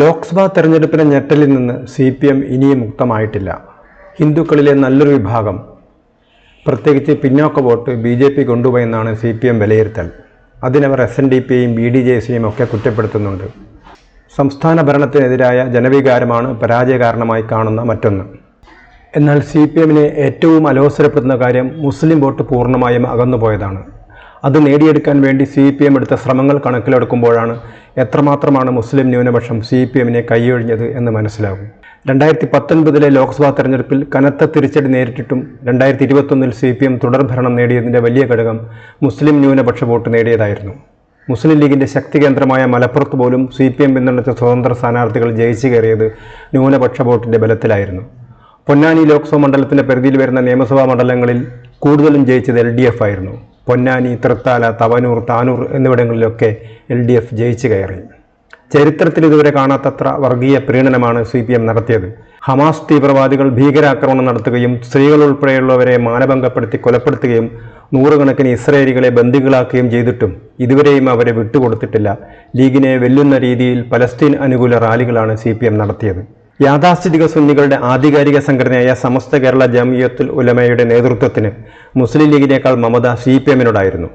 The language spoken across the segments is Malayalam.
ലോക്സഭാ തെരഞ്ഞെടുപ്പിന്റെ ഞെട്ടലിൽ നിന്ന് സി പി എം ഇനിയും മുക്തമായിട്ടില്ല. ഹിന്ദുക്കളിലെ നല്ലൊരു വിഭാഗം. പ്രത്യേകിച്ച് പിന്നോക്ക വോട്ട് ബി ജെ പി കൊണ്ടുപോയെന്നാണ് സി പി എം വിലയിരുത്തൽ. അതിനവർ എസ് എൻ ഡി പിയെയും ബി ഡി ജെ എസിനെയും ഒക്കെ കുറ്റപ്പെടുത്തുന്നുണ്ട്. സംസ്ഥാന ഭരണത്തിനെതിരായ ജനവികാരമാണ് പരാജയ കാരണമായി കാണുന്ന മറ്റൊന്ന്. എന്നാൽ സി പി എമ്മിനെ ഏറ്റവും അലോസരപ്പെടുന്ന കാര്യം മുസ്ലിം വോട്ട് പൂർണമായും അകന്നുപോയതാണ്. അത് നേടിയെടുക്കാൻ വേണ്ടി സി പി എം എടുത്ത ശ്രമങ്ങൾ കണക്കിലെടുക്കുമ്പോഴാണ് എത്രമാത്രമാണ് മുസ്ലിം ന്യൂനപക്ഷം സി പി എമ്മിനെ കൈയൊഴിഞ്ഞത് എന്ന് മനസ്സിലാകും. രണ്ടായിരത്തി പത്തൊൻപതിലെ ലോക്സഭാ തെരഞ്ഞെടുപ്പിൽ കനത്ത തിരിച്ചടി നേരിട്ടിട്ടും രണ്ടായിരത്തി ഇരുപത്തൊന്നിൽ സി പി എം തുടർഭരണം നേടിയതിന്റെ വലിയ ഘടകം മുസ്ലിം ന്യൂനപക്ഷ വോട്ട് നേടിയതായിരുന്നു. മുസ്ലിം ലീഗിന്റെ ശക്തി കേന്ദ്രമായ മലപ്പുറത്ത് പോലും സി പി എം പിന്തുണച്ച സ്വതന്ത്ര സ്ഥാനാർത്ഥികൾ ജയിച്ചു കയറിയത് ന്യൂനപക്ഷ വോട്ടിന്റെ ബലത്തിലായിരുന്നു. പൊന്നാനി ലോക്സഭാ മണ്ഡലത്തിന്റെ പരിധിയിൽ വരുന്ന നിയമസഭാ മണ്ഡലങ്ങളിൽ കൂടുതലും ജയിച്ചത് എൽ ഡി എഫ് ആയിരുന്നു. പൊന്നാനി തൃത്താല തവനൂർ താനൂർ എന്നിവിടങ്ങളിലൊക്കെ എൽ ഡി എഫ് ജയിച്ചു കയറി. ചരിത്രത്തിൽ ഇതുവരെ കാണാത്തത്ര വർഗീയ പ്രീണനമാണ് സി പി എം നടത്തിയത്. ഹമാസ് തീവ്രവാദികൾ ഭീകരാക്രമണം നടത്തുകയും സ്ത്രീകൾ ഉൾപ്പെടെയുള്ളവരെ മാനഭംഗപ്പെടുത്തി കൊലപ്പെടുത്തുകയും നൂറുകണക്കിന് ഇസ്രയേലികളെ ബന്ദികളാക്കുകയും ചെയ്തിട്ടും ഇതുവരെയും അവരെ വിട്ടുകൊടുത്തിട്ടില്ല. ലീഗിനെ വെല്ലുന്ന രീതിയിൽ പലസ്തീൻ അനുകൂല റാലികളാണ് സി നടത്തിയത്. യാഥാസ്ഥിതിക സുന്നികളുടെ ആധികാരിക സംഘടനയായ സമസ്ത കേരള ജമിയത്തുൽ ഉലമയുടെ നേതൃത്വത്തിന് മുസ്ലിം ലീഗിനേക്കാൾ മമത സി പി എമ്മിനോടായിരുന്നു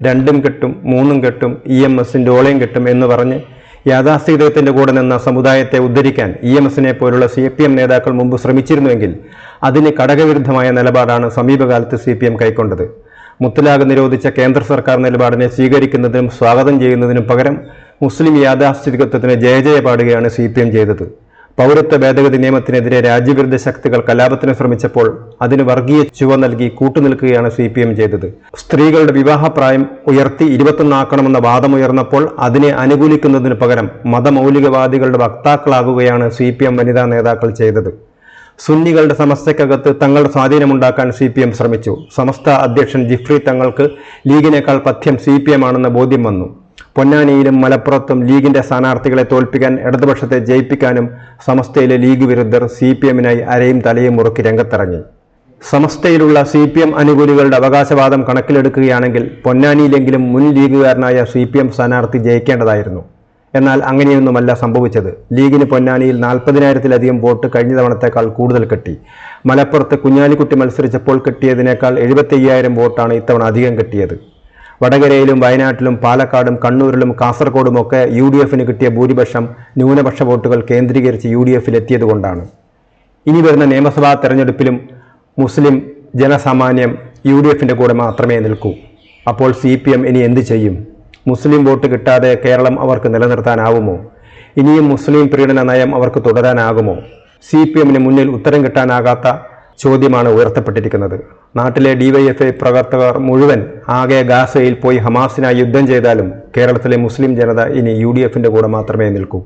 രണ്ടും കെട്ടും മൂന്നും കെട്ടും ഇ എം എസിന്റെ ഓളയും കെട്ടും എന്ന് പറഞ്ഞ് യാഥാസ്ഥിതികത്തിന്റെ കൂടെ നിന്ന സമുദായത്തെ ഉദ്ധരിക്കാൻ ഇ എം എസിനെ പോലുള്ള സി പി എം നേതാക്കൾ മുമ്പ് ശ്രമിച്ചിരുന്നുവെങ്കിൽ അതിന് ഘടകവിരുദ്ധമായ നിലപാടാണ് സമീപകാലത്ത് സി പി എം കൈക്കൊണ്ടത്. മുത്തലാഖ് നിരോധിച്ച കേന്ദ്ര സർക്കാർ നിലപാടിനെ സ്വീകരിക്കുന്നതിനും സ്വാഗതം ചെയ്യുന്നതിനും പകരം മുസ്ലിം യാഥാസ്ഥിതികത്വത്തിന് ജയ ജയ പാടുകയാണ് സി പി എം ചെയ്തത്. പൗരത്വ ഭേദഗതി നിയമത്തിനെതിരെ രാജ്യവിരുദ്ധ ശക്തികൾ കലാപത്തിന് ശ്രമിച്ചപ്പോൾ അതിന് വർഗീയ ചുവ നൽകി കൂട്ടുനിൽക്കുകയാണ് സി പി എം ചെയ്തത്. സ്ത്രീകളുടെ വിവാഹപ്രായം ഉയർത്തി ഇരുപത്തൊന്നാക്കണമെന്ന വാദമുയർന്നപ്പോൾ അതിനെ അനുകൂലിക്കുന്നതിന് പകരം മതമൗലികവാദികളുടെ വക്താക്കളാകുകയാണ് സി പി എം വനിതാ നേതാക്കൾ ചെയ്തത്. സുന്നികളുടെ സമസ്തയ്ക്കകത്ത് തങ്ങളുടെ സ്വാധീനമുണ്ടാക്കാൻ സി പി എം ശ്രമിച്ചു. സമസ്ത അധ്യക്ഷൻ ജിഫ്രി തങ്ങൾക്ക് ലീഗിനേക്കാൾ പഥ്യം സി പി എം ആണെന്ന ബോധ്യം വന്നു. പൊന്നാനിയിലും മലപ്പുറത്തും ലീഗിന്റെ സ്ഥാനാർത്ഥികളെ തോൽപ്പിക്കാൻ ഇടതുപക്ഷത്തെ ജയിപ്പിക്കാനും സമസ്തയിലെ ലീഗ് വിരുദ്ധർ സി പി എമ്മിനായി അരയും തലയും മുറുക്കി രംഗത്തിറങ്ങി. സമസ്തയിലുള്ള സി പി എം അനുകൂലികളുടെ അവകാശവാദം കണക്കിലെടുക്കുകയാണെങ്കിൽ പൊന്നാനിയിലെങ്കിലും മുൻ ലീഗുകാരനായ സി പി എം സ്ഥാനാർത്ഥി ജയിക്കേണ്ടതായിരുന്നു. എന്നാൽ അങ്ങനെയൊന്നുമല്ല സംഭവിച്ചത്. ലീഗിന് പൊന്നാനിയിൽ നാൽപ്പതിനായിരത്തിലധികം വോട്ട് കഴിഞ്ഞ തവണത്തേക്കാൾ കൂടുതൽ കിട്ടി. മലപ്പുറത്ത് കുഞ്ഞാലിക്കുട്ടി മത്സരിച്ചപ്പോൾ കിട്ടിയതിനേക്കാൾ എഴുപത്തി വോട്ടാണ് ഇത്തവണ അധികം കിട്ടിയത്. വടകരയിലും വയനാട്ടിലും പാലക്കാടും കണ്ണൂരിലും കാസർഗോഡുമൊക്കെ യു ഡി എഫിന് കിട്ടിയ ഭൂരിപക്ഷം ന്യൂനപക്ഷ വോട്ടുകൾ കേന്ദ്രീകരിച്ച് യു ഡി എഫിലെത്തിയതുകൊണ്ടാണ് ഇനി വരുന്ന നിയമസഭാ തെരഞ്ഞെടുപ്പിലും മുസ്ലിം ജനസാമാന്യം യു ഡി എഫിന്റെ കൂടെ മാത്രമേ നിൽക്കൂ. അപ്പോൾ സി പി എം ഇനി എന്ത് ചെയ്യും? മുസ്ലിം വോട്ട് കിട്ടാതെ കേരളം അവർക്ക് നിലനിർത്താനാവുമോ? ഇനിയും മുസ്ലിം പ്രീണന നയം അവർക്ക് തുടരാനാകുമോ? സി പി എമ്മിന് മുന്നിൽ ഉത്തരം കിട്ടാനാകാത്ത ചോദ്യമാണ് ഉയർത്തപ്പെട്ടിരിക്കുന്നത്. നാട്ടിലെ ഡിവൈഎഫ്ഐ പ്രവർത്തകർ മുഴുവൻ ആകെ ഗാസയിൽ പോയി ഹമാസിനായി യുദ്ധം ചെയ്താലും കേരളത്തിലെ മുസ്ലിം ജനത ഇനി യു കൂടെ മാത്രമേ നിൽക്കൂ.